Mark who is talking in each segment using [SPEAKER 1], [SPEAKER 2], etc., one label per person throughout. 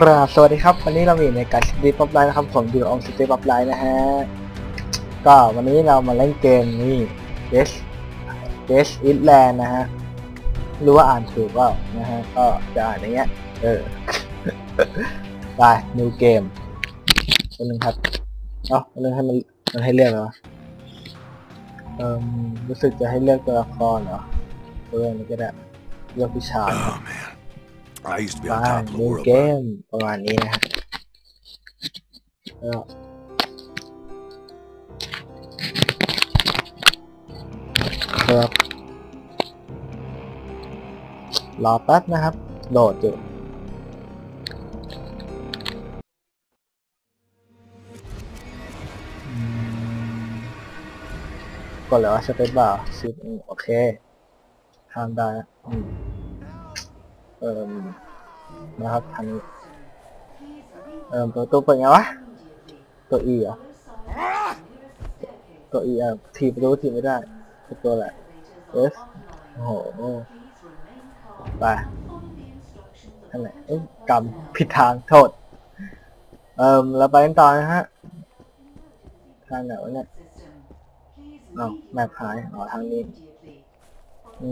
[SPEAKER 1] กราบสวัสดีครับ วันนี้เราอยู่ในการสตีป๊อปไลน์นะครับ ผมอยู่ออมสตีป๊อปไลน์นะฮะ ก็วันนี้เรามาเล่นเกมนี่ Yes Yes Island นะฮะ รู้ว่าอ่านถูกเปล่านะฮะ ก็จะอ่านอย่างเงี้ย เออ ไป new game ตัวหนึ่งครับ เอ้าตัวหนึงให้มันมันให้เลือกเหรอเอ่มรู้สึกจะให้เลือกตัวละครเหรอเออนี่ก็ได้เลือกพิชา
[SPEAKER 2] Oh man, I used to be
[SPEAKER 1] บ้า
[SPEAKER 2] on top of the
[SPEAKER 1] ดู
[SPEAKER 2] world.
[SPEAKER 1] เกมประมาณนี้นะฮะก็ครับรอแป๊บนะครับ โหลดอยู่อืมกดแล้วว่าสเปซบาร์ซิปโอเคทำได้นะอืม เอ่มนะครับทางนี้เอ่อตัวตัวเปิดไงวะ ตัว E เหรอตัว E อะทีบรู้ทีบไม่ได้ตัวตัวแหละ F โอ้โหไปนั่นแหละเอ้ยกำผิดทางโทษ เอ่มเราไปกันต่อนะฮะทางไหนวะเนี่ยเอาแมพหายอ๋อทางนี้ อื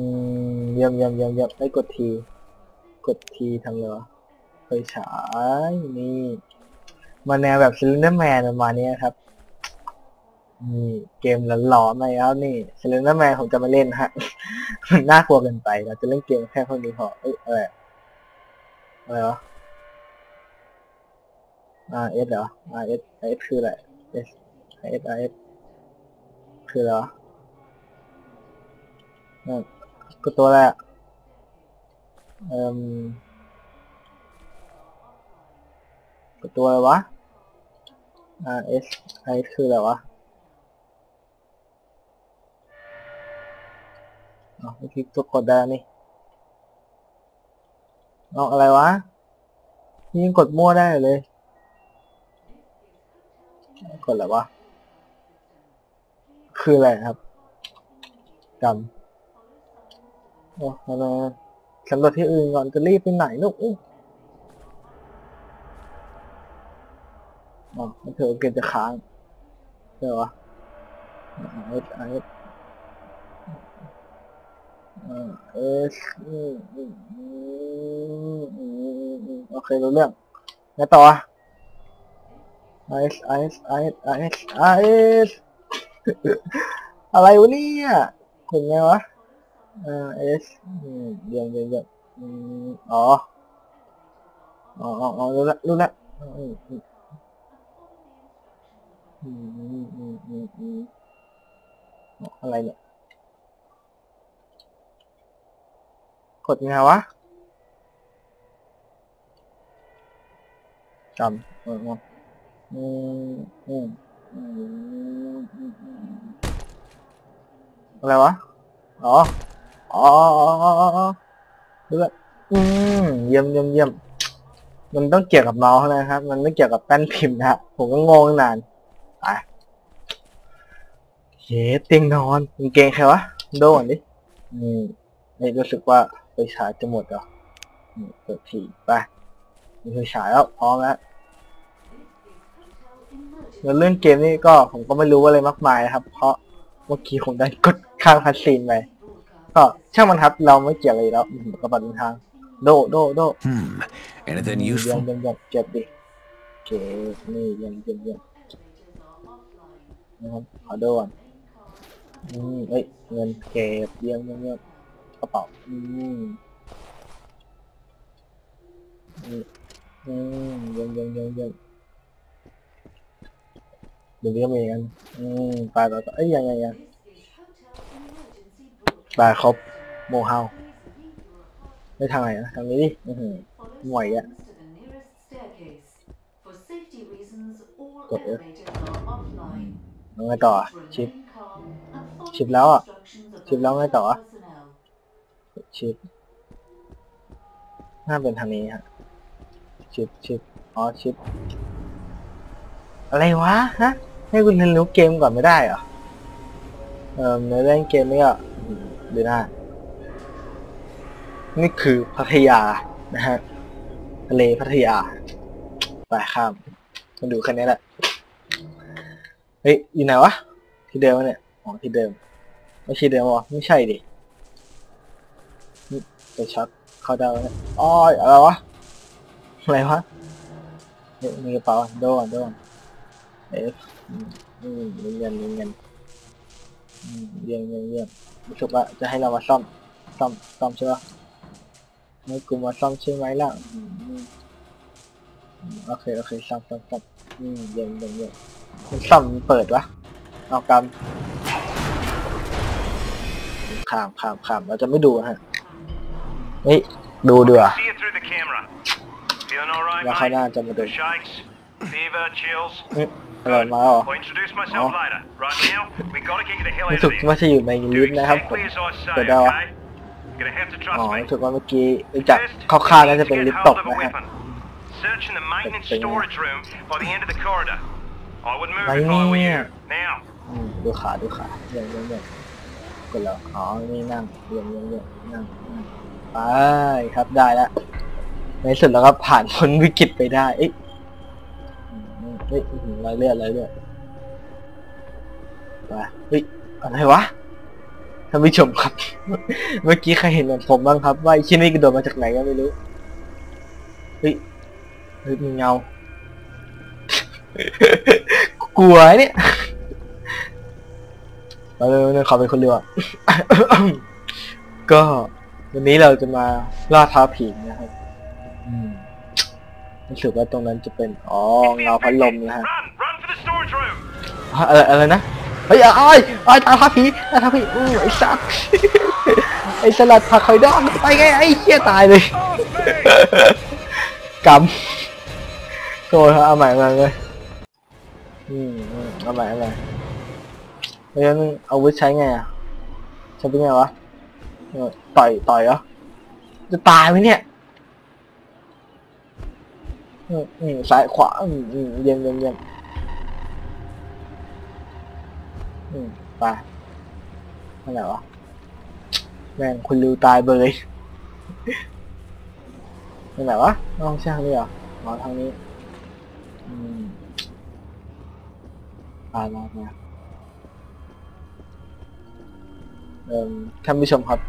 [SPEAKER 1] มเยี่ยมเยี่ยมเยี่ยมเยี่ยมไม่กดที กดทีทำเลยวะไฟฉายนี่มาแนวแบบซิลินเดอร์แมนประมาณนี้ครับนี่เกมหลอนๆมาแล้วนี่ซิลินเดอร์แมนผมจะมาเล่นฮะมันน่ากลัวเกินไปเราจะเล่นเกมแค่พวกนี้พอเอ้ยอะไรอะอะไรวะ R S เหรอ R S R S คืออะไร S R S R S คืออะไรวะนั่นก็ตัวอะไรอะ เอ่มตัวอะไรวะ R S R S คืออะไรวะอ๋อไม่คลิกตัวกดได้นี่เอาอะไรวะนี่ยังกดมั่วได้เลย กดอะไรวะ คืออะไรครับจำโอ้ทำไม สำรวจที่อื่นก่อนจะรีบไปไหนลูกอุ๊ยอ๋อมันเถอะเกมจะค้างใช่ปะเอสเอสเอสโอเครู้เรื่องไงต่ออะไอซ์ไอซ์ไอซ์ไอซ์ไอซ์อะไรวะเนี่ยเห็นไงวะ เออเอสเยี่ยมเยี่ยมเยี่ยมอืมอ๋ออ๋ออ๋อรู้ละรู้ละอืมอืมอืมอืมอะไรเนี่ยกดยังไงวะจำเอออออืมอืมอืมอืมอืมอะไรวะ อ๋อ อ๋อเลือดอืมเยี่ยมเยี่ยมเยี่ยมมันต้องเกี่ยวกับเมาส์นะครับ มันไม่เกี่ยวกับแป้นพิมพ์นะผมก็งงนานไปเฮ้เตียงนอนกางเกงใครวะโดนดิอืมนี่รู้สึกว่าไปฉายจะหมดเหรอเปิดทีไปมีไฟฉายแล้วพร้อมแล้วเรื่องเกมนี้ก็ผมก็ไม่รู้อะไรมากมายนะครับ เพราะเมื่อกี้ผมได้กดข้างพัสซีนไป ก็ช่างมันครับ เราไม่เกี่ยวอะไรแล้วอืมกระบะเดินทาง โดโดโด
[SPEAKER 2] Hmm, anything
[SPEAKER 1] เยี่ยม
[SPEAKER 2] useful?
[SPEAKER 1] เยี่ยมเยี่ยมเก็บดิเก็บนี่เยี่ยมเยี่ยมเยี่ยมนะครับขอโดก่อนอืมเอ้ยเงินเก็บเยี่ยมเยี่ยมเยี่ยมกระเป๋าอืมอืมอืมเยี่ยมเยี่ยมเยี่ยมเยี่ยมเดี๋ยวนี้ก็มีกันอืมไปไปไปเอ้ยยังยังยัง ไปครบโมเฮาไม่ทางไหนนะทางนี้ดิอือหือหน่วยอะ
[SPEAKER 3] กด F
[SPEAKER 1] แล้วไงต่อชิป ชิปแล้วอะ ชิปแล้วไงต่ออะชิปน่าเป็นทางนี้ฮะชิปชิปอ๋อชิป อะไรวะฮะให้คุณเรียนรู้เกมก่อนไม่ได้เหรอเอ่อในเล่นเกมนี้อะ ดูหน้า นี่คือพัทยานะฮะทะเลพัทยาไปข้ามมาดูแค่นี้แหละ เฮ้ยอยู่ไหนวะ ที่เดิมเนี่ยอ๋อที่เดิม ไม่ใช่เดิมวะไม่ใช่ดิไปช็อตเข้าดาวเนี่ยอ้ออะไรวะ อะไรวะเฮ้ยมีกระเป๋าโดนโดนเอฟเงินเงิน เงินอืมเยี่ยมเยี่ยมเยี่ยมรู้สึกว่าจะให้เรามาซ่อม ซ่อม ซ่อมใช่ปะให้กูมาซ่อมใช่ไหมล่ะอืมอืมอืมโอเค โอเค ซ่อมซ่อมซ่อมอืมเยี่ยมเยี่ยมเยี่ยมมันซ่อมมันเปิดวะ เอากำข้ามข้ามข้ามเราจะไม่ดูนะฮะ เฮ้ย ดูดีกว่า
[SPEAKER 4] See you through the camera. Feeling all right,
[SPEAKER 1] แล้วเขา
[SPEAKER 4] mate?
[SPEAKER 1] น่าจะมาดู
[SPEAKER 4] Shakes, fever, chills.
[SPEAKER 1] เฮ้ยอะไรมาแล้วเหรอ
[SPEAKER 4] I'll introduce myself
[SPEAKER 1] Oh.
[SPEAKER 4] later. Right now, we gotta get you the hell
[SPEAKER 1] รู้
[SPEAKER 4] out
[SPEAKER 1] สึ
[SPEAKER 4] of
[SPEAKER 1] ก
[SPEAKER 4] here.
[SPEAKER 1] ว่าจะอยู่ในลิ
[SPEAKER 4] Do
[SPEAKER 1] ฟต์นะครับผม
[SPEAKER 4] exactly as I say,
[SPEAKER 1] เปิดได้วะ
[SPEAKER 4] okay? You're gonna have to
[SPEAKER 1] อ๋อ
[SPEAKER 4] trust me.
[SPEAKER 1] รู้สึกว่าเมื่อกี้รู้จัก
[SPEAKER 4] First,
[SPEAKER 1] คร่าวๆ
[SPEAKER 4] you
[SPEAKER 1] น่า
[SPEAKER 4] need
[SPEAKER 1] จะ
[SPEAKER 4] to
[SPEAKER 1] เป็น
[SPEAKER 4] get
[SPEAKER 1] ลิฟต์ต
[SPEAKER 4] hold
[SPEAKER 1] ก
[SPEAKER 4] of a
[SPEAKER 1] นะฮะ
[SPEAKER 4] weapon. Search in the maintenance
[SPEAKER 1] Interesting, yeah.
[SPEAKER 4] storage room by the end of the corridor. I would move
[SPEAKER 1] Right
[SPEAKER 4] if I were
[SPEAKER 1] here.
[SPEAKER 4] you. Now,
[SPEAKER 1] อืมดูขาดูขาเยี่ยมเยี่ยมเยี่ยมกดแล้วอ๋อนี่นั่งเยี่ยมเยี่ยมเยี่ยมนั่งนั่งไปครับได้แล้วในที่สุดแล้วก็ผ่านพ้นวิกฤตไปได้เอ๊ะอืมอืม เฮ้ยรอยเลือดรอยเลือดไปเฮ้ยอะไรวะท่านผู้ชมครับ เมื่อกี้ใครเห็นเหมือนผมบ้างครับ ว่าไอ้ชิ้นนี้กระโดดมาจากไหนก็ไม่รู้เฮ้ยเฮ้ยมีเงากลัวเนี่ยเราเลยขอเป็นคนเรือก็วันนี้เราจะมาล่าท้าผีนะครับ รู้สึกว่าตรงนั้นจะเป็นอ๋อ
[SPEAKER 4] it's the
[SPEAKER 1] เงาพัดลม
[SPEAKER 4] infected.
[SPEAKER 1] นะฮะ
[SPEAKER 4] Run, run for the storage room.
[SPEAKER 1] ฮะอะไรอะไรนะเฮ้ยอ้ายอ้ายตาท้าผีตาท้าผีอู้ไอ้สัตว์ไอ้สลัดผักไข่ดองไปไงไอ้เหี้ยตายเลยกำโกรธครับเอาใหม่มาเลยอืมอืมเอาใหม่เอาใหม่เพราะฉะนั้นอาวุธใช้ไงอะใช้เป็นไงวะเออต่อยต่อยเหรอจะตายไหมเนี่ย อืมอืมซ้ายขวาอืมอืมเยี่ยมเยี่ยมเยี่ยมอืมไปนั่นไหนวะแม่งคุณริวตายเบยนั่นไหนวะน้องช่างนี่เหรอมาทางนี้ อืมอ่ามามาเอ่มท่านผู้ชมครับ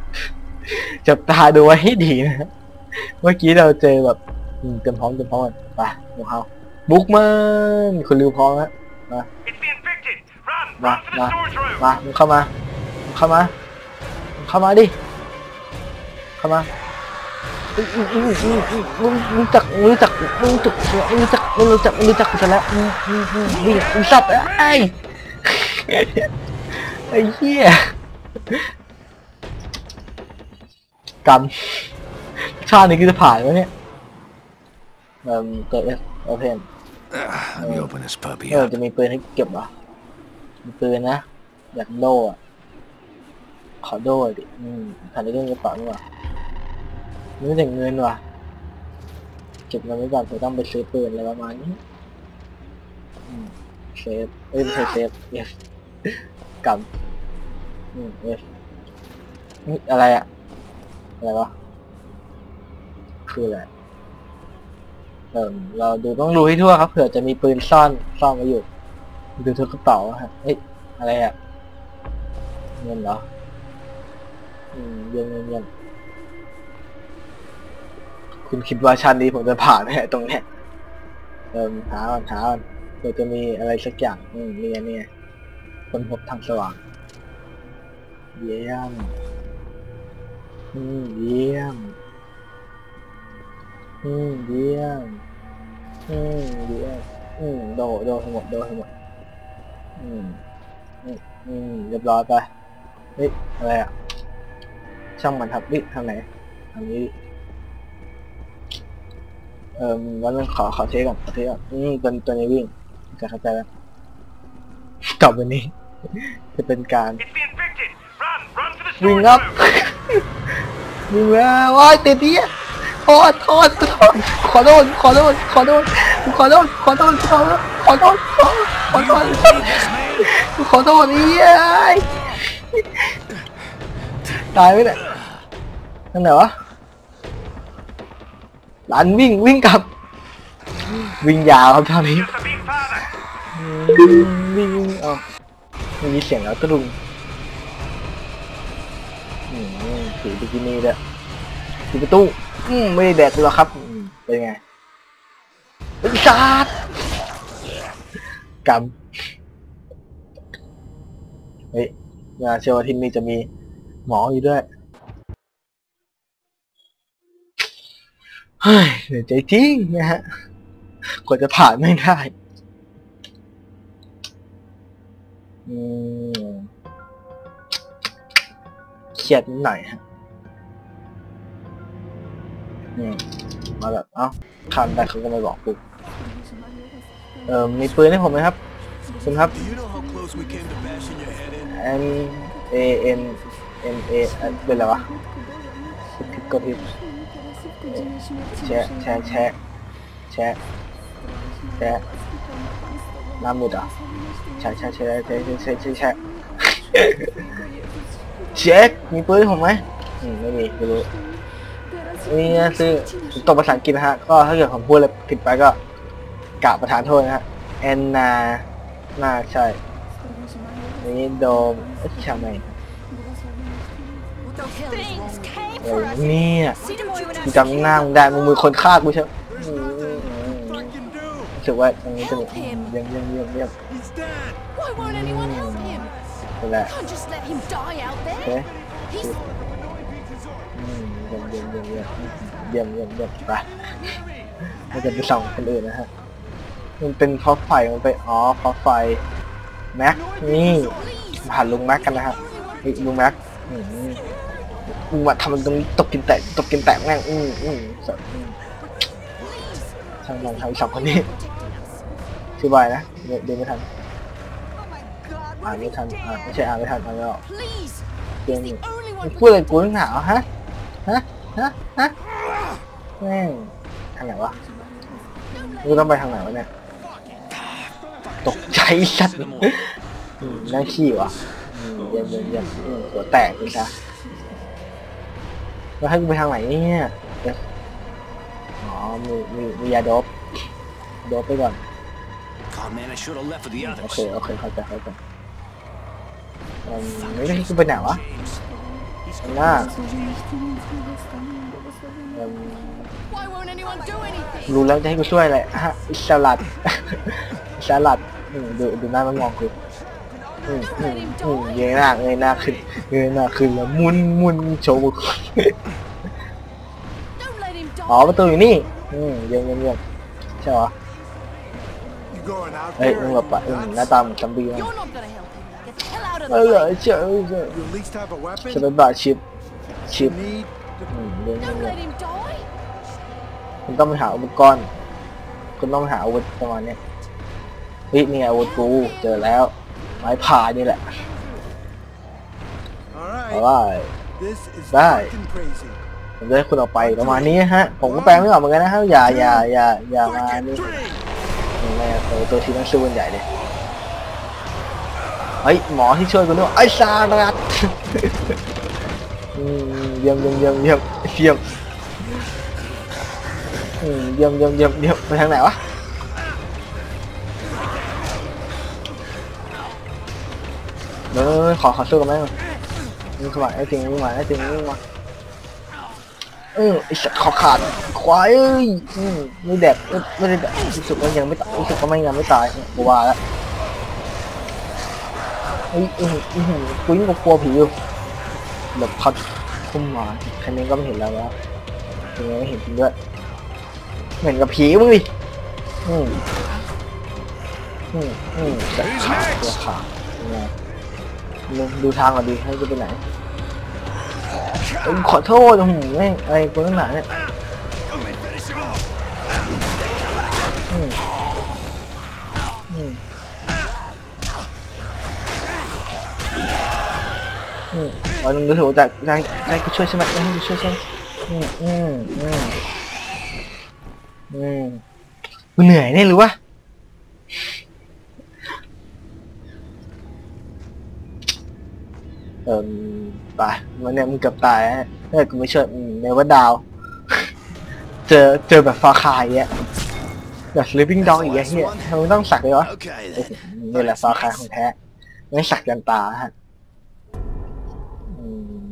[SPEAKER 1] จับตาดูไว้ให้ดีนะ เมื่อกี้เราเจอแบบ อืมเต็มพร้อมเต็มพร้อมกันไปพวกเขาบุกมันคุณริวพร้อมแล้ว
[SPEAKER 4] It's the infected. Run,
[SPEAKER 1] Ma,
[SPEAKER 4] run for the storage room.
[SPEAKER 1] มามึงเข้ามามึงเข้ามามึงเข้ามาดิ เข้ามามึงมึงมึงมึงมึงมึงจักมึงรู้จักมึงรู้จักมึงรู้จักมึงรู้จักมึงรู้จักกูซะแล้วมึงมึงมึงมึงมึงสับไอ้ไอ้เหี้ยกรรมชาตินี้ก็จะผ่านวะเนี่ย เอ่อเกิดโอเพน
[SPEAKER 2] Ah, let me open this puppy
[SPEAKER 1] เออ
[SPEAKER 2] up.
[SPEAKER 1] จะมีปืนให้เก็บเหรอมีปืนนะ อยากโล่อะขอโล่ดิ อืมถ่ายในเรื่องกระเป๋าดีกว่าไม่แต่เงินว่ะ เก็บเงินไว้ก่อนเผื่อต้องไปซื้อปืนอะไรประมาณนี้อืมเซฟเอ้ยไม่ใช่เซฟ yes กำอืม yes นี่อะไรอะอะไรวะคืออะไร เออเราดูต้องดูให้ทั่วครับเผื่อจะมีปืนซ่อนซ่อนไว้อยู่ ดูทุกกระเป๋าอฮะเฮ้ยอะไรอะเงินเหรออืมเงินเงินเงินคุณคิดว่าชั้นนี้ผมจะผ่านไหมตรงเนี้ยเออหาก่อนหาก่อนเผื่อจะมีอะไรสักอย่างอืมเนี่ยเนี่ยคนพบทางสว่าง เยี่ยมอืมเยี่ยมอืมเยี่ยม อืมเยี่ยมอืมโดโดให้หมดโดให้หมดอืมอืมอืมเรียบร้อยไปเฮ้ยอะไรอะช่างมันครับวิทางไหนทางนี้ดิเอ่อแล้วมันขอขอเทสก่อนขอเทสก่อนอืมตัวตัวนี้วิ่งจะเข้าใจแล้วกลับวันนี้ จะเป็นการ
[SPEAKER 4] It's the infected. Run, run for the
[SPEAKER 1] วิ่ง
[SPEAKER 4] storage
[SPEAKER 1] ครับ
[SPEAKER 4] room.
[SPEAKER 1] วิ่งแล้วว้ายติดเดีย โทษโทษโทษขอโทษขอโทษขอโทษขอโทษขอโทษขอโทษขอโทษขอโทษขอโทษนี่ไอ้ตายไหมเนี่ยนั่นไหนวะหลานวิ่งวิ่งกลับ วิ่งยาวครับท่านี้วิ่งวิ่งเอ๋อไม่มีเสียงแล้วตะลุงอืมถือบิกินี่ด้วยถือประตู อืมไม่ได้แดกกูหรอกครับอืมเป็นไงเป็นชาดกำเฮ้ยงานเชื่อว่าที่นี่จะมีหมออยู่ด้วย เฮ้ยเหนื่อยใจจริงนะฮะ กว่าจะผ่านไม่ได้ อืมเครียดนิดหน่อยฮะ อืมมาแบบเอ้าคันไปเขาก็ไม่บอกกูเออมีปืนให้ผมไหมครับคุณครับ
[SPEAKER 2] Do you know how close we came to bashing your head in?
[SPEAKER 1] M A N M A เอ่อเป็นอะไรวะพิบก็พิบแชะแชะแชะแชะแชะน้ำมุดอะแชะแชะแชะแชะแชะแชะแชะเช็คมีปืนให้ผมไหมอืมไม่มีไม่รู้ นี่นะซื้อตกภาษาอังกฤษนะฮะ ก็ถ้าเกิดผมพูดอะไรผิดไปก็กราบประทานโทษนะฮะแอนนาน่าใช่ นี่โดมเอ้ยใช่ไหม
[SPEAKER 5] Things came
[SPEAKER 1] เอ
[SPEAKER 5] for
[SPEAKER 1] อ
[SPEAKER 5] us.
[SPEAKER 1] เนี่ย
[SPEAKER 5] See the boy when
[SPEAKER 1] กูจำหน้ามึงได้มึงมือคนฆ่ากูใช่ไหมอืม
[SPEAKER 2] Fucking do!
[SPEAKER 1] รู้สึกว่าตรงนี้จะแบบเยี่ยมเยี่ยมเยี่ยมเยี่ยม
[SPEAKER 2] He's dead!
[SPEAKER 5] Why won't anyone help him?
[SPEAKER 1] นั่นแหละ
[SPEAKER 5] Can't just let him die out
[SPEAKER 1] โอเค เยี่ยมเยี่ยมเยี่ยมเยี่ยมเยี่ยมเยี่ยมเยี่ยมไปเราจะไปส่องคนอื่นนะฮะ มันเป็นเพราะไฟมันไปอ๋อเพราะไฟแม็กนี่ผ่านลุงแม็กกันนะฮะลุงแม็กอืมมึงมาทำมันตรงนี้ตกกินแตกตกกินแตกแม่งอืมอืมสดอืมช่างมันทำสองคนนี้อธิบายนะเดี๋ยวเดี๋ยวไม่ทันอ่านไม่ทันอ่านไม่ใช่อ่านไม่ทันอ่านไม่ออกเกมพูดอะไรกูนักหนาวฮะ ฮะฮะฮะแม่งทางไหนวะกูต้องไปทางไหนวะเนี่ย ตกใจสัตว์อืมน่าขี้วะอืมเยี่ยมเยี่ยมเยี่ยมอืมหัวแตกเลยจ้ะแล้วให้กูไปทางไหนเนี่ยเดี๋ยวอ๋อมีมีมียาโดบโดบไปก่อน
[SPEAKER 2] God, man, I should have left with the
[SPEAKER 1] โอ
[SPEAKER 2] others.
[SPEAKER 1] เคโอเคเข้าใจเข้าใจอืมไม่ได้ให้กูไปไหนวะ
[SPEAKER 2] He's
[SPEAKER 1] ข้างหน้าอืม
[SPEAKER 5] Why won't anyone do anything?
[SPEAKER 1] รู้แล้วจะให้กูช่วยอะไรฮะสลัดสลัดอืมดูดูหน้ามันมองกูอืมอืมอืมเงยหน้าเงยหน้าขึ้นเงยหน้าขึ้นแล้วหมุนหมุนโชว์
[SPEAKER 5] Don't let him
[SPEAKER 1] อ๋อ
[SPEAKER 5] die.
[SPEAKER 1] ประตูอยู่นี่อืมเยี่ยมเยี่ยมเยี่ยมใช่เหรอ
[SPEAKER 2] You going out
[SPEAKER 1] เฮ้ยมึงแบบปะอืมหน้าตาเหมือนซัมบี้นะ เออ
[SPEAKER 5] the
[SPEAKER 1] เหรอ
[SPEAKER 5] way.
[SPEAKER 1] เจ้าเจ้า
[SPEAKER 2] You at least have a weapon?
[SPEAKER 1] จะไปบาดชิป ชิป
[SPEAKER 2] need
[SPEAKER 1] อืมเยี่ยมเยี่ยม
[SPEAKER 5] Don't
[SPEAKER 1] เยี่ยม
[SPEAKER 5] let him die.
[SPEAKER 1] คุณต้องไปหาอุปกรณ์ คุณต้องหาอาวุธประมาณเนี้ยเฮ้ยนี่ไงอาวุธกู เจอแล้ว ไม้พายนี่แหละ
[SPEAKER 2] Alright,
[SPEAKER 1] แต่ว่า
[SPEAKER 2] this is
[SPEAKER 1] Bye.
[SPEAKER 2] fucking crazy.
[SPEAKER 1] ผมจะให้คุณออกไปประมาณนี้ฮะ ผมก็แปลไม่ออกเหมือนกันนะครับอย่าอย่าอย่าอย่ามา
[SPEAKER 2] Fucking
[SPEAKER 1] นี่
[SPEAKER 2] three!
[SPEAKER 1] ยังไงอะโอ้ตัวทีนั้นสู้กันใหญ่เลย เฮ้ยหมอที่ช่วยกูด้วยไอ้ซารัตเยี่ยมเยี่ยมเยี่ยมเยี่ยมเยี่ยมเยี่ยมเยี่ยมเยี่ยมเยี่ยมไปทางไหนวะเออขอขอสู้กันไหมนี่เข้ามาไอ้จริงนี่มาไอ้จริงนี่มาเออไอ้สัตว์คอขาดควายเอ้ยอืมไม่แดกไม่ไม่ได้แดกรู้สึกว่ายังไม่ตายรู้สึกว่าไม่ยังไม่ตายเนี่ยกูว่าแล้ว ไอ้ยอือหืออือหือกูยิ่งกว่ากลัวผีอยู่แบบพัดพุ่มมาค่นี้ก็ไม่เห็นแล้วว่ายังไงไม่เห็นจริงด้วยเหมือนกับผีมึงดิอืมอืมอืมแต่ขาดตัวขาดยังไงดูทางก่อนดีให้จะไปไหนขอโทษโอ้โหแม่งอะไรกูตั้งหนาเนี่ย อืมวันนึงรู้สึกว่าจะได้ได้กูช่วยใช่ไหมได้กูช่วยใช่ไหมอืมอืมอืมอืมกูเหนื่อยเนี่ยรู้ปะเอิ่มไปวันเนี้ยมึงเกือบตายฮะเกิดกูไม่ช่วยในว่าดาว เจอเจอแบบฟาคายอะอยาก sleeping dog อีกไอ้เหี้ยทำไมต้องสักเลยวะ
[SPEAKER 6] Okay
[SPEAKER 1] โอ้
[SPEAKER 6] then.
[SPEAKER 1] โหนี่แหละซอคายของแท้ไม่สักยันตาฮะอืม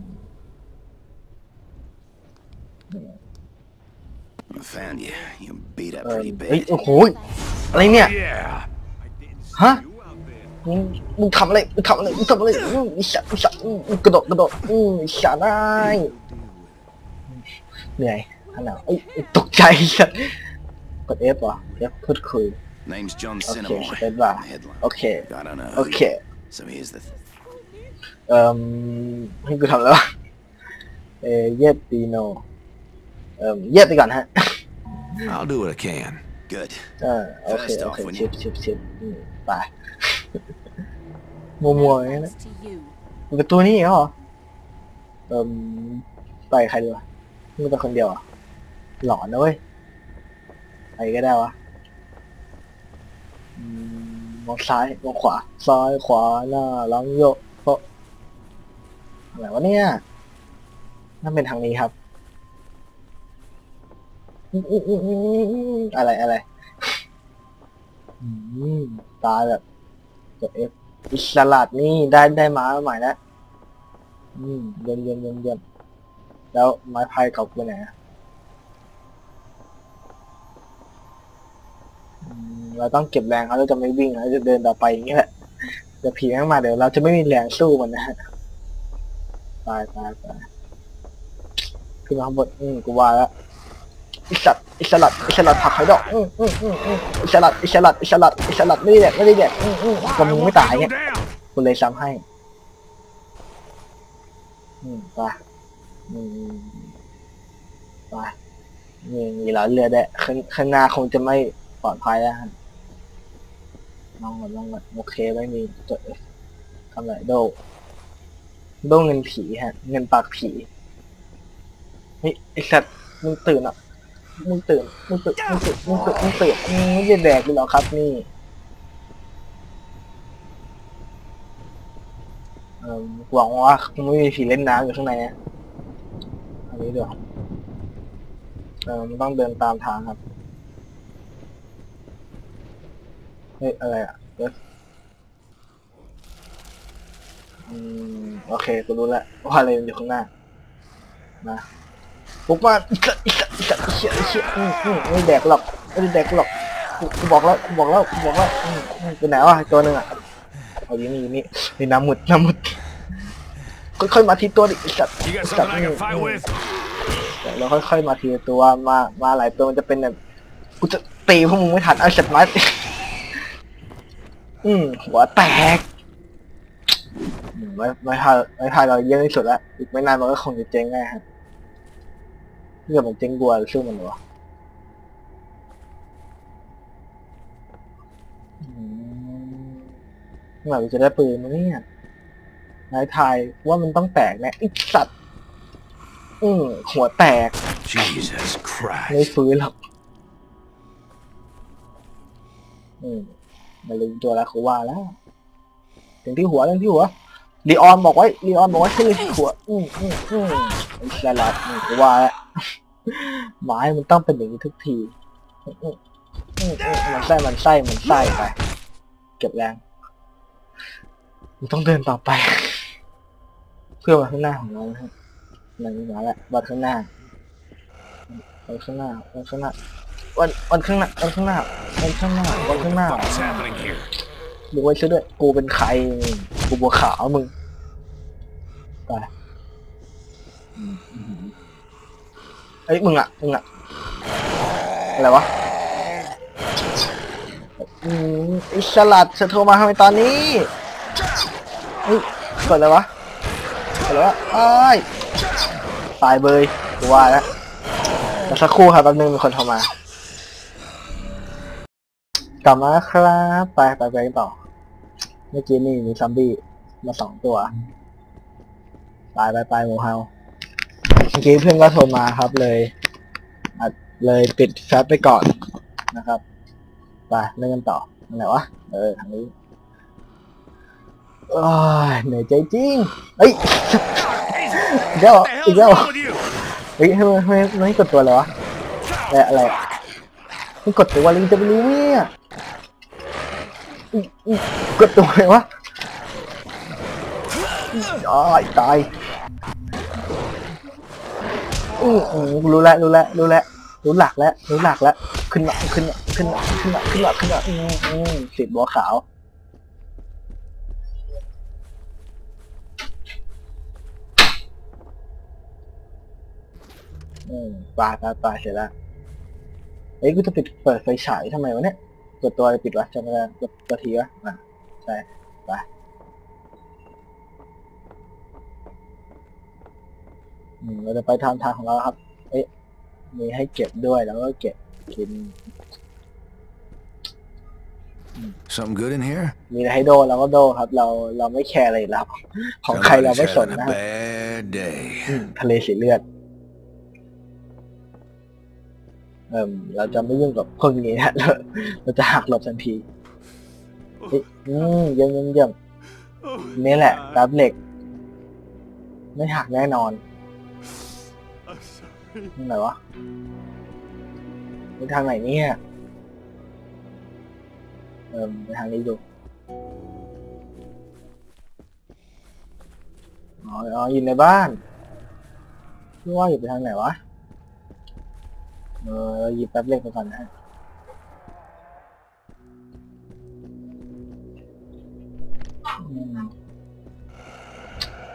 [SPEAKER 6] I found you. You beat up
[SPEAKER 1] เออ
[SPEAKER 6] pretty
[SPEAKER 1] เฮ้ย
[SPEAKER 6] bad.
[SPEAKER 1] โอ้โหอะไรเนี่ย
[SPEAKER 4] Yeah.
[SPEAKER 1] ฮะมึงมึงทำอะไรมึงทำอะไรมึงทำอะไรอืมอีสัตว์อีสัตว์อืมอืมกระโดดกระโดดอืมอีสัตว์ได้เหนื่อยขนาดเอ้ยเอ้ยตกใจอีสัตว์กด F เหรอ F พูดคุย
[SPEAKER 6] Name's John
[SPEAKER 1] Okay,
[SPEAKER 6] Cinnamon.
[SPEAKER 1] space bar.
[SPEAKER 6] Headline.
[SPEAKER 1] โอเค
[SPEAKER 6] I don't know.
[SPEAKER 1] โอ
[SPEAKER 6] who
[SPEAKER 1] เค
[SPEAKER 6] you- So here's the. Th-
[SPEAKER 1] เอ่อให้กูทำแล้ววะเออเย็ดดีโน เอ่อเย็ดไปก่อนฮะ
[SPEAKER 7] I'll do what I can.
[SPEAKER 6] Good.
[SPEAKER 1] เออโอเค
[SPEAKER 6] First
[SPEAKER 1] โอ
[SPEAKER 6] off,
[SPEAKER 1] เค
[SPEAKER 6] when
[SPEAKER 1] ชิ
[SPEAKER 6] you
[SPEAKER 1] ปชิปชิปอืมไปมัวมัวๆอย่างนี้นะ
[SPEAKER 5] Thanks to you.
[SPEAKER 1] ประตูนี้เหรอเอ่มไปใครดีวะมึงเป็นคนเดียวเหรอะหลอนนะเว้ยไปก็ได้วะอืมมองซ้ายมองขวา ซ้ายขวาหน้าหลังโยกโอะอะไรวะเนี่ยนั่นเป็นทางนี้ครับ อะไรอะไรตายแบบกด F อิสลัดนี่ได้ได้มาใหม่แล้วอืมเยี่ยมเยี่ยมเยี่ยมเยี่ยมแล้วไม้พายเก่าไปไหนเราต้องเก็บแรงเขาเราจะไม่วิ่งเราจะเดินต่อไปอย่างนี้แหละเดี๋ยวผีแม่งมาเดี๋ยวเราจะไม่มีแรงสู้มันนะฮะตายตายตายขึ้นมาข้างบนอืมกูว่าแล้ว อิสลัดอิสลัดอิสลัดผักไข่ดอกอืมอืมอืมอืมอิสลัดอิสลัดอิสลัดอิสลัดไม่ได้แดกไม่ได้แดกอืมอืมก็มึงไม่ตายเนี่ยคุณเลยซ้ำให้อืมไปอืมไปมีมีหลายเรือแดะข้างข้างหน้าคงจะไม่ปลอดภัยแล้วฮะลองก่อนลองก่อนโอเคไม่มีจดทำไรโดโดเงินผีฮะ เงินปากผีเฮ้ยไอสัตว์มึงตื่นอะ มึงตื่น มึงตื่น มึงตื่น มึงตื่น มึงตื่นมึงไม่ได้แดกเลยเหรอครับนี่เออหวังว่าคงไม่มีผีเล่นน้ำอยู่ข้างในนะอันนี้เดี๋ยวเออมันต้องเดินตามทางครับ เฮ้ย อะไรอะเดี๋ยวอืม โอเค กูรู้แล้วว่าอะไรมันอยู่ข้างหน้านะ ปุกมาอีกสัตว์อีกสัตว์อีกสัตว์อีกสัตว์อีกสัตว์อืมอืมไม่แดกหรอกไม่ได้แดกหรอกกูกูบอกแล้วกูบอกแล้วกูบอกแล้วอืมอืมไปไหนวะตัวหนึ่งอะเอาอยู่นี่อยู่นี่นี่น้ำหมุดน้ำหมุดค่อยๆมาทีตัวดิไอ้สัตว์
[SPEAKER 4] You got
[SPEAKER 1] ไอ้สัตว์
[SPEAKER 4] something I can fight with?
[SPEAKER 1] เราค่อยๆมาทีละตัวมามาหลายตัวมันจะเป็นแบบกูจะตีพวกมึงไม่ทันเอาเสร็จมาอืมหัวแตกอืมไม่ไม่พายไม่พายเราเยอะที่สุดละอีกไม่นานมันก็คงจะเจ๊งแน่ฮะเรื่องมันเจ๊งบั วหรือสู้มันวะอืมเมื่อไหร่เราจะได้ปืนมาเนี่ยนายทายว่ามันต้องแตกแน่ไอ้สัตว์อืมหัวแตก
[SPEAKER 7] Jesus
[SPEAKER 1] ไม่
[SPEAKER 7] Christ.
[SPEAKER 1] ฟื้นหรอกอืมมาลืมตัวแล้วเขาว่าแล้วถึงที่หัวเรื่องที่หัวลีออนบอกไว้ลีออนบอกไว้ให้เรื่องที่หัว อืมอืมอืมไอ้ฉลาดนี่เขาว่าแล้ว ไม้มันต้องเป็นอย่างนี้ทุกทีอืมอืมอืมอืมมันไส้มันไส้มันไส้ไป เก็บแรงมันต้องเดินต่อไป เพื่อมาข้างหน้าของเรานะครับนั่นมาแล้ววัดข้างหน้าวันข้างหน้าวันข้างหน้าวันวันข้างหน้าวันข้างหน้าวันข้างหน้าวันข้างหน้า
[SPEAKER 4] What's happening here?
[SPEAKER 1] ดูไว้ช่วยด้วยกูเป็นใครกูบัวขาวมึงไปอืมอืม เอ้ยมึงอะมึงอะอะไรวะอืมอิสลัดจะโทรมาทำไมตอนนี้เฮ้ยเกิดอะไรวะเกิดอะไรวะอ้ายตายเบยกูว่าแล้วแต่สักครู่ครับแป๊บนึงมีคนโทรมากลับมาครับไปไปไปต่อเมื่อกี้นี่มีซัมบี้มาสองตัวไปไปไปหมูเฮา มื่อกี้เพื่อนก็โทรมาครับเลยอัดเลยปิดแฟลไปก่อนนะครับไปเล่นกันต่อทางไหนวะเออทางนี้โอ้ยเหนื่อยใจจริงเฮ้ยอีกแล้วอีกแล้วเฮ้ยทำไมทำไมไม่กดตัวเลยวะอะไรอะไรไมันกดตัวลิงจะไปรู้เนี่ยกดตัวเลยวะตายตาย อืออือรู้แล้วรู้แล้วรู้แล้วรู้หลักแล้วรู้หลักแล้วขึ้นมาขึ้นมาขึ้นมาขึ้นมาขึ้นมาขึ้นมาอืมอืมสีบัวขาวอืมปลาปลาปลาเสร็จแล้วเอ้ยกูจะปิดเปิดไฟฉายทำไมวะเนี่ยกดตัวไรปิดวะจำไม่ได้กดตัวทีวะอะใช่ไป อืมเราจะไปทางทางของเราครับ เอ๊ะมีให้เก็บด้วยแล้วก็เก็บกิน
[SPEAKER 7] Something good in here?
[SPEAKER 1] มีอะไรให้โดนเราก็โดนครับ เราเราไม่แคร์อะไรอยู่แล้วของใครเรา
[SPEAKER 7] Somebody's
[SPEAKER 1] ไม่สน
[SPEAKER 7] having
[SPEAKER 1] นะ
[SPEAKER 7] a
[SPEAKER 1] ฮะ
[SPEAKER 7] bad day.
[SPEAKER 1] อืมทะเลสีเลือด เอิ่มเราจะไม่ยุ่งกับพวกนี้นะเราเราจะหักหลบทันทีเฮ้ยอืมเยี่ยมเยี่ยมเยี่ยม
[SPEAKER 2] Oh,
[SPEAKER 1] นี่แหละกราฟเหล็ก ไม่หักแน่นอน
[SPEAKER 2] I'm sorry.
[SPEAKER 1] นี่ไหนวะไปทางไหนเนี่ยเอิ่มไปทางนี้ดูอ๋ออ๋ออยู่ในบ้านพี่ว่าอยู่ไปทางไหนวะเออหยิบแป๊บเล็กไปก่อนนะ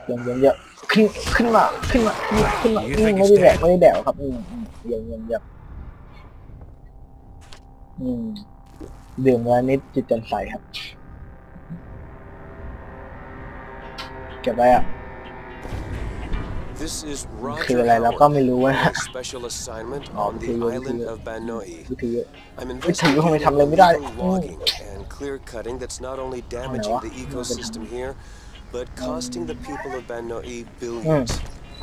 [SPEAKER 1] เยี่ยมเยี่ยมเยี่ยม ขึ้นขึ้นมาขึ้นมาขึ้นมาขึ้นมาอืมไม่ได้แดกไม่ได้แดกครับอืมอืมเยี่ยมเยี่ยมเยี่ยมอืมดื่มแล้วนิดจิตแจ่มใสครับ เก็บไว้อะ
[SPEAKER 8] This is
[SPEAKER 1] คือ
[SPEAKER 8] Roger
[SPEAKER 1] อะไรเราก็
[SPEAKER 8] Howard,
[SPEAKER 1] ไม่รู้นะ
[SPEAKER 8] on special assignment
[SPEAKER 1] Oh,
[SPEAKER 8] on the
[SPEAKER 1] video,
[SPEAKER 8] island
[SPEAKER 1] video.
[SPEAKER 8] of Banoi.
[SPEAKER 1] วิทยุ
[SPEAKER 8] I'm
[SPEAKER 1] วิทยุทำไม
[SPEAKER 8] investigating
[SPEAKER 1] ทำอะไรไม่ได้
[SPEAKER 8] illegal
[SPEAKER 1] อืม
[SPEAKER 8] logging and clear cutting that's not only damaging
[SPEAKER 1] wah.
[SPEAKER 8] the ecosystem here, but costing the people of Banoi
[SPEAKER 1] Hmm.
[SPEAKER 8] billions.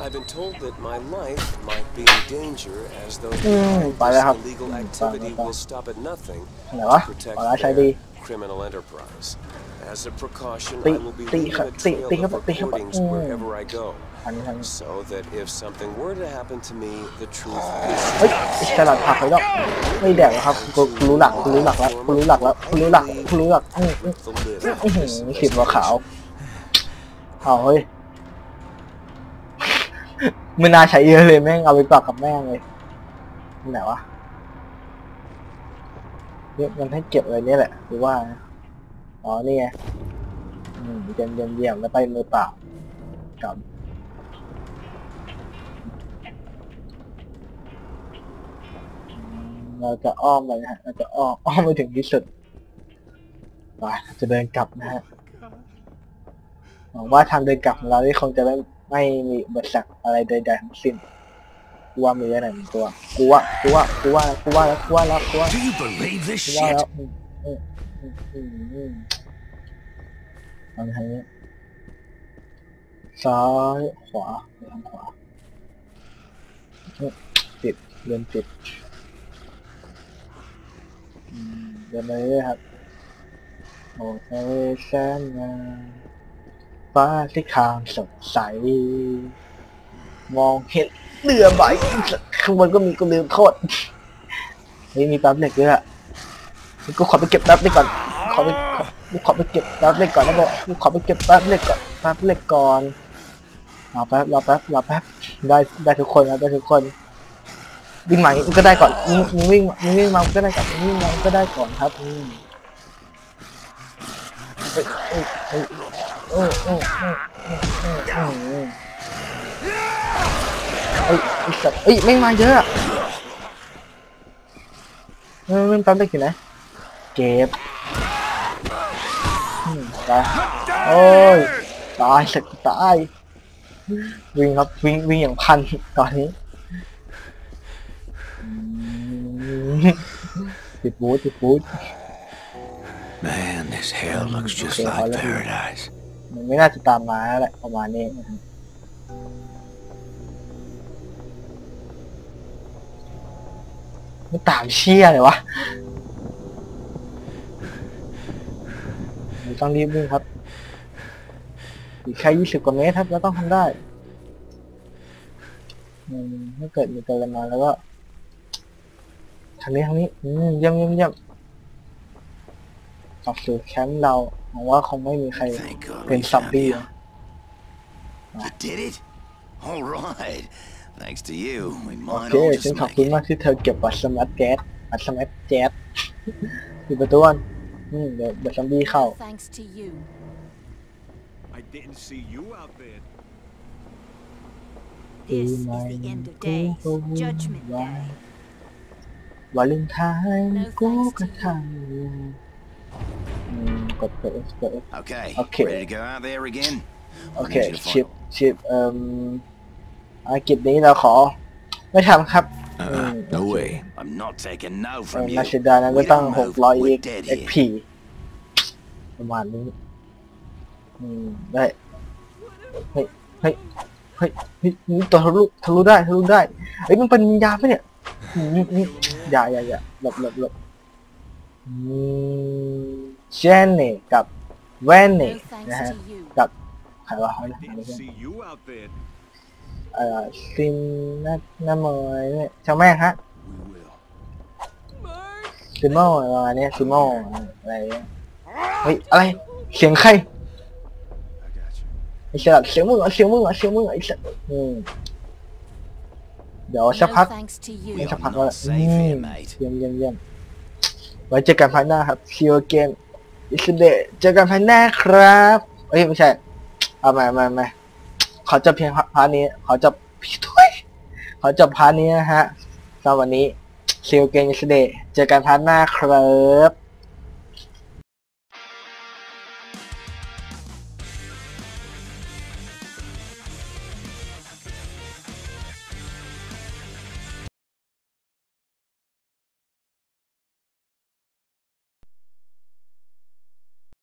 [SPEAKER 8] I've been told that my life might be in danger as those
[SPEAKER 1] Hmm,
[SPEAKER 8] behind
[SPEAKER 1] phải
[SPEAKER 8] this
[SPEAKER 1] là học.
[SPEAKER 8] illegal
[SPEAKER 1] Hmm,
[SPEAKER 8] activity
[SPEAKER 1] phải, phải.
[SPEAKER 8] will stop at nothing
[SPEAKER 1] ไหนวะ
[SPEAKER 8] to protect
[SPEAKER 1] ขอร้านใช้ดี
[SPEAKER 8] their criminal enterprise. As a precaution,
[SPEAKER 1] Tí-
[SPEAKER 8] I will be
[SPEAKER 1] tí
[SPEAKER 8] leaving
[SPEAKER 1] khắp-
[SPEAKER 8] a
[SPEAKER 1] tí-
[SPEAKER 8] trail
[SPEAKER 1] tí
[SPEAKER 8] of
[SPEAKER 1] khắp- tí khắp-
[SPEAKER 8] recordings
[SPEAKER 1] ừ.
[SPEAKER 8] wherever I go.
[SPEAKER 1] ทางนี้ทางนี้
[SPEAKER 8] so that if something were to happen to me, the truth
[SPEAKER 1] เฮ้ยฉลาดผักเลยดอกไม่แดกหรอกครับกูกูรู้หลักกูรู้หลักแล้วกูรู้หลักแล้วกูรู้หลักกูรู้หลักอืมอืม
[SPEAKER 8] is the live
[SPEAKER 1] อื้อ
[SPEAKER 8] out
[SPEAKER 1] หือ
[SPEAKER 8] this
[SPEAKER 1] ขีดหัวขาว เอาเฮ้ยไม่น่าใช้เยอะเลยแม่งเอาไปปรับกับแม่งเลยที่ไหนวะเนี่ยมันให้เก็บอะไรนี่แหละหรือว่าอ๋อนี่ไงเยี่ยมเยี่ยมเยี่ยมแล้วไปมือเปล่ากับเราจะอ้อมไปนะฮะเราจะอ้อมอ้อมไปถึงที่สุดไปจะเดินกลับนะฮะ หวังว่าทางเดินกลับของเราที่คงจะไม่ไม่มีอุปสรรคอะไรใดๆทั้งสิ้นกูว่ามีอะไรหนึ่งตัวกูว่ากูว่ากูว่ากูว่าแล้วกูว่าแล้วกูว่า
[SPEAKER 7] Do you believe this
[SPEAKER 1] กูว่า
[SPEAKER 7] shit?
[SPEAKER 1] แล้วอืมอืมอืมอืมอืมทางทางนี้ซ้ายขวาไปทางขวาเอ๊ะติดเดินติดอืมเดินไปเรื่อยๆครับโอ้ทะเลแสนงาม ฟ้าที่คามสดใส มองเห็นเรือใบข้างบนก็มีกูลืมโทษเฮ้ยมีปั๊มเหล็กด้วยอะกูขอไปเก็บแป๊บเหล็กก่อน ขอไปขอกูขอไปเก็บแป๊บเหล็กก่อนนะบอกกูขอไปเก็บแป๊บเหล็กก่อนแป๊บเหล็กก่อนรอแป๊บรอแป๊บรอแป๊บได้ได้ทุกคนครับได้ทุกคนวิ่งมาอย่ก็ได้ก่อนมึงมึงวิ่งมึงวิ่งมาก็ได้ก่อนมึงวิ่งมาก็ได้ก่อนครับมเฮ้ยเฮ้ยเฮ้ย โอ้โอ้โอ้โอ้โอ้โอ้ไอ้สัตว์เฮ้ยไม่มาเยอะอะเออมันปั๊มได้กี่ไหนเก็บอืมไปโอ้ยตายสักตายวิ่งครับวิ่งวิ่งอย่างพันตอนนี้ติดบูติดบู
[SPEAKER 7] Man, this hell looks just like paradise.
[SPEAKER 1] มันไม่น่าจะตามมาแหละประมาณนี้นะครับไม่ตามเชี่ยเลยวะเราต้องรีบวิ่งครับอีกแค่ยี่สิบกว่าเมตรครับเราต้องทำได้อืมถ้าเกิดมีตัวกันมาแล้วก็ทางนี้ทางนี้ อืมเยี่ยมเยี่ยมเยี่ยมกลับสู่แคมป์เรา หวังว่าคงไม่มีใคร
[SPEAKER 6] Thank God
[SPEAKER 1] เป็น
[SPEAKER 6] we
[SPEAKER 1] ซอม
[SPEAKER 6] found
[SPEAKER 1] บี้
[SPEAKER 6] you.
[SPEAKER 1] นะ
[SPEAKER 6] You did it? All right. Thanks to you, we
[SPEAKER 1] โอ
[SPEAKER 6] might
[SPEAKER 1] เค
[SPEAKER 6] all
[SPEAKER 1] ฉัน
[SPEAKER 6] just
[SPEAKER 1] ขอบ
[SPEAKER 6] make
[SPEAKER 1] คุณ
[SPEAKER 6] it.
[SPEAKER 1] มากที่เธอเก็บบัตรสมัครแก๊สบัตรสมัครแก๊สปิดประตูก่อนอืมเดี๋ยวเดี๋ยวซอมบี้เข้า
[SPEAKER 5] No thanks to you.
[SPEAKER 2] I didn't see you out there.
[SPEAKER 9] This is the end of days, Judgment Day.
[SPEAKER 1] วาเลนไทน์
[SPEAKER 5] No
[SPEAKER 1] กู
[SPEAKER 5] thanks
[SPEAKER 1] ก็
[SPEAKER 5] to
[SPEAKER 1] ทำอืม กดกด F กด F
[SPEAKER 6] Okay,
[SPEAKER 1] Okay.
[SPEAKER 6] ready to go out there again?
[SPEAKER 1] โอเค
[SPEAKER 6] I need you to
[SPEAKER 1] ชิป
[SPEAKER 6] follow.
[SPEAKER 1] ชิป เอ่มภารกิจนี้เราขอ ไม่ทำครับ
[SPEAKER 7] Uh-uh. No way.
[SPEAKER 6] I'm not taking no
[SPEAKER 1] เอ่อ
[SPEAKER 6] from you.
[SPEAKER 1] นาชิดานั้นก็
[SPEAKER 6] We
[SPEAKER 1] ตั้ง
[SPEAKER 6] don't
[SPEAKER 1] ห
[SPEAKER 6] move,
[SPEAKER 1] กร้อย
[SPEAKER 6] we're dead
[SPEAKER 1] XP
[SPEAKER 6] here.
[SPEAKER 1] ประมาณนี้ อืม ได้ เฮ้ย เฮ้ย เฮ้ยเฮ้ยนี่ตัวทะลุ ทะลุได้ ทะลุได้ เฮ้ย มันเป็นวิญญาณปะเนี่ยอืมนี่นี่อย่าอย่าอย่าหลบหลบหลบอืม เจนเน่กับแวนเน่
[SPEAKER 5] No thanks
[SPEAKER 1] นะฮะ
[SPEAKER 5] to you.
[SPEAKER 1] กับใครวะ
[SPEAKER 2] I
[SPEAKER 1] นะ
[SPEAKER 2] didn't see you out there.
[SPEAKER 1] เอ่อซินนัทน้ำมอยเนี่ยช่างแม่งฮะ
[SPEAKER 2] We will.
[SPEAKER 1] ซิมโมประมาณเนี้ยซิมโมอะไรเงี้ยเฮ้ยอะไรเสียงใคร
[SPEAKER 2] I got you.
[SPEAKER 1] ไอ้ฉลาดเสียงมึงเหรอเสียงมึงเหรอเสียงมึงเหรอไอ้สัสอืมเดี๋ยวสัก
[SPEAKER 5] No
[SPEAKER 1] พัก
[SPEAKER 5] thanks to
[SPEAKER 1] ไม่
[SPEAKER 5] you.
[SPEAKER 1] สักพักก็
[SPEAKER 6] not
[SPEAKER 1] อื
[SPEAKER 6] safe
[SPEAKER 1] ม
[SPEAKER 6] here, mate.
[SPEAKER 1] เยี่ยมเยี่ยมเยี่ยมไว้เจอกันพันหน้าครับ see you again is the เจอกันพันหน้าครับเอ้ยไม่ใช่ เอามามามาขอจบเพียงพาร์ทนี้ ขอจบพี่ด้วยขอจบพาร์ทนี้นะฮะสำหรับวันนี้ see you again is the เจอกันพันหน้าครับ